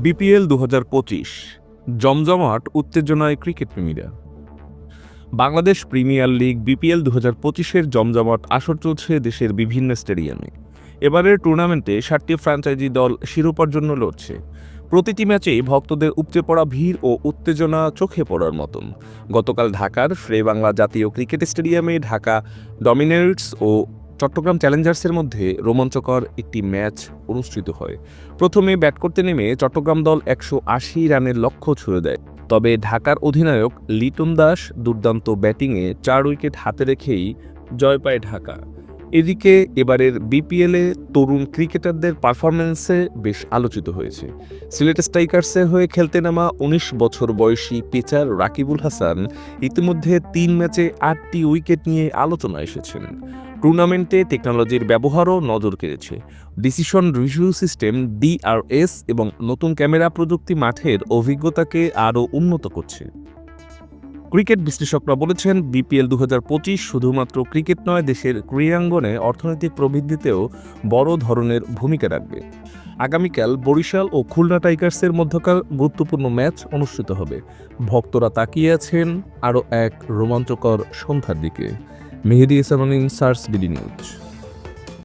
BPL দু হাজার পঁচিশ, জমজমাট উত্তেজনায় ক্রিকেট প্রেমীরা বাংলাদেশ প্রিমিয়ার লিগ বিপিএল দু হাজার পঁচিশের জমজমাট আসর চলছে দেশের বিভিন্ন স্টেডিয়ামে। এবারের টুর্নামেন্টে সাতটি ফ্র্যাঞ্চাইজি দল শিরোপার জন্য লড়ছে। প্রতিটি ম্যাচেই ভক্তদের উপচে পড়া ভিড় ও উত্তেজনা চোখে পড়ার মতন। গতকাল ঢাকার ফ্রে বাংলা জাতীয় ক্রিকেট স্টেডিয়ামে ঢাকা ডমিনেটস ও চট্টগ্রাম চ্যালেঞ্জার্সের মধ্যে রোমাঞ্চকর একটি ম্যাচ অনুষ্ঠিত হয়। প্রথমে ব্যাট করতে নেমে চট্টগ্রাম দল একশো আশি রানের লক্ষ্য ছুঁড়ে দেয়। তবে ঢাকার অধিনায়ক লিটন দাস দুর্দান্ত ব্যাটিংয়ে চার উইকেট হাতে রেখেই জয় পায় ঢাকা। এদিকে এবারের বিপিএলে তরুণ ক্রিকেটারদের পারফরম্যান্সে বেশ আলোচিত হয়েছে। সিলেট স্ট্রাইকার্সের হয়ে খেলতে নামা উনিশ বছর বয়সী পেচার রাকিবুল হাসান ইতিমধ্যে তিন ম্যাচে আটটি উইকেট নিয়ে আলোচনা এসেছেন। টুর্নামেন্টে টেকনোলজির ব্যবহারও নজর কেড়েছে। ডিসিশন রিভিউ সিস্টেম ডিআরএস এবং নতুন ক্যামেরা প্রযুক্তি মাঠের অভিজ্ঞতাকে আরও উন্নত করছে। ক্রিকেট বিশ্লেষকরা বলেছেন, বিপিএল দু হাজার পঁচিশ শুধুমাত্র ক্রিকেট নয়, দেশের ক্রীড়াঙ্গনে অর্থনৈতিক প্রবৃদ্ধিতেও বড় ধরনের ভূমিকা রাখবে। আগামীকাল বরিশাল ও খুলনা টাইগার্সের মধ্যকার গুরুত্বপূর্ণ ম্যাচ অনুষ্ঠিত হবে। ভক্তরা তাকিয়ে আছেন আরও এক রোমাঞ্চকর সন্ধ্যার দিকে। মেহেদি ইসামানিন সার্স বিডি নিউজ।